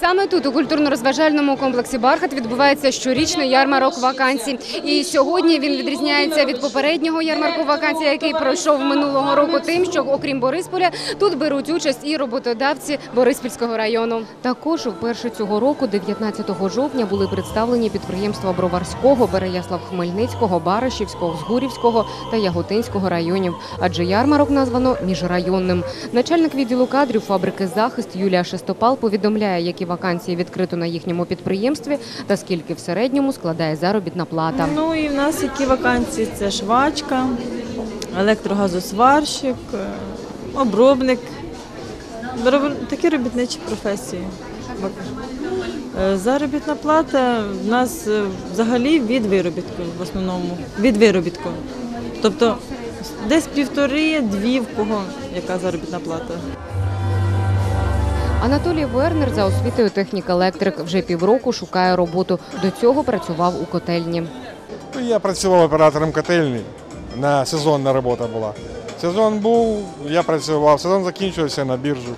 Саме тут, у культурно-розважальному комплексі Бархат, відбувається щорічний ярмарок вакансій. І сьогодні він відрізняється від попереднього ярмарку вакансій, який пройшов минулого року, тим, що окрім Борисполя, тут беруть участь і роботодавці Бориспільського району. Також вперше цього року, 19 жовтня, були представлені підприємства Броварського, Береяслав Хмельницького, Баришівського, Згурівського та Яготинського районів. Адже ярмарок названо міжрайонним. Начальник відділу кадрів фабрики Захист Юлія Шестопал повідомляє, які вакансії відкрито на їхньому підприємстві та скільки в середньому складає заробітна плата. Ну і в нас які вакансії? Це швачка, електрогазосварщик, е, обробник. Такі робітничі професії. Е, Заробітна плата в нас е, взагалі від виробітку в основному. Від виробітку. Тобто десь півтори-дві в кого яка заробітна плата. Анатолій Вернер за освітою технік-електрик вже півроку шукає роботу. До цього працював у котельні. Я працював оператором котельні. На сезонна робота була. Сезон був, я працював, сезон закінчився на біржу.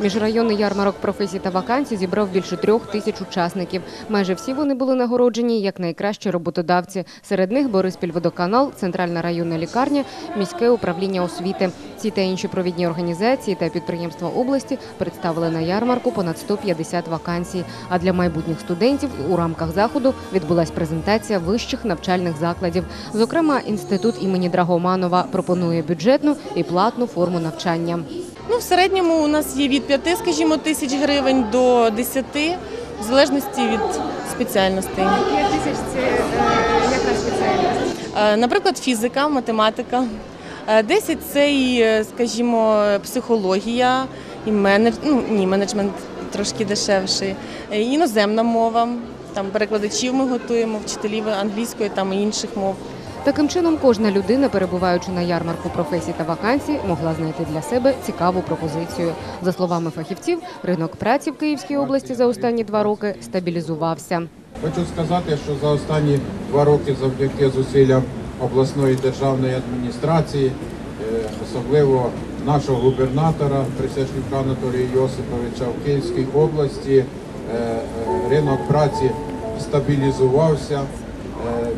Міжрайонний ярмарок професій та вакансій зібрав більше трьох тисяч учасників. Майже всі вони були нагороджені як найкращі роботодавці. Серед них Бориспільводоканал, Центральна районна лікарня, міське управління освіти. Ці та інші провідні організації та підприємства області представили на ярмарку понад 150 вакансій. А для майбутніх студентів у рамках заходу відбулась презентація вищих навчальних закладів. Зокрема, інститут імені Драгоманова пропонує бюджетну і платну форму навчання. Ну, в середньому у нас є від 5, скажімо, тисяч гривень до 10, в залежності від спеціальностей. 5 тисяч це яка спеціальність? Е, Наприклад, фізика, математика. Е, 10 – це і, е, скажімо, психологія, і менедж... ну, ні, менеджмент трошки дешевший, Е, іноземна мова. Там перекладачів ми готуємо, вчителів англійської там і інших мов. Таким чином, кожна людина, перебуваючи на ярмарку професій та вакансій, могла знайти для себе цікаву пропозицію. За словами фахівців, ринок праці в Київській області за останні два роки стабілізувався. Хочу сказати, що за останні два роки завдяки зусиллям обласної державної адміністрації, е, особливо нашого губернатора Присяжнюка Анатолія Йосиповича в Київській області, е, е, ринок праці стабілізувався.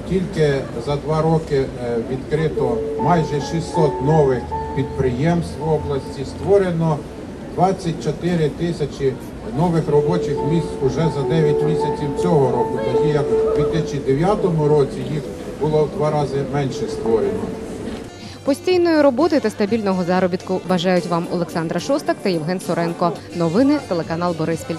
Тільки за два роки відкрито майже 600 нових підприємств в області, створено 24 тисячі нових робочих місць уже за 9 місяців цього року, тоді як у 2009 році їх було в два рази менше створено. Постійної роботи та стабільного заробітку бажають вам Олександра Шостак та Євген Соренко. Новини телеканал Бориспіль.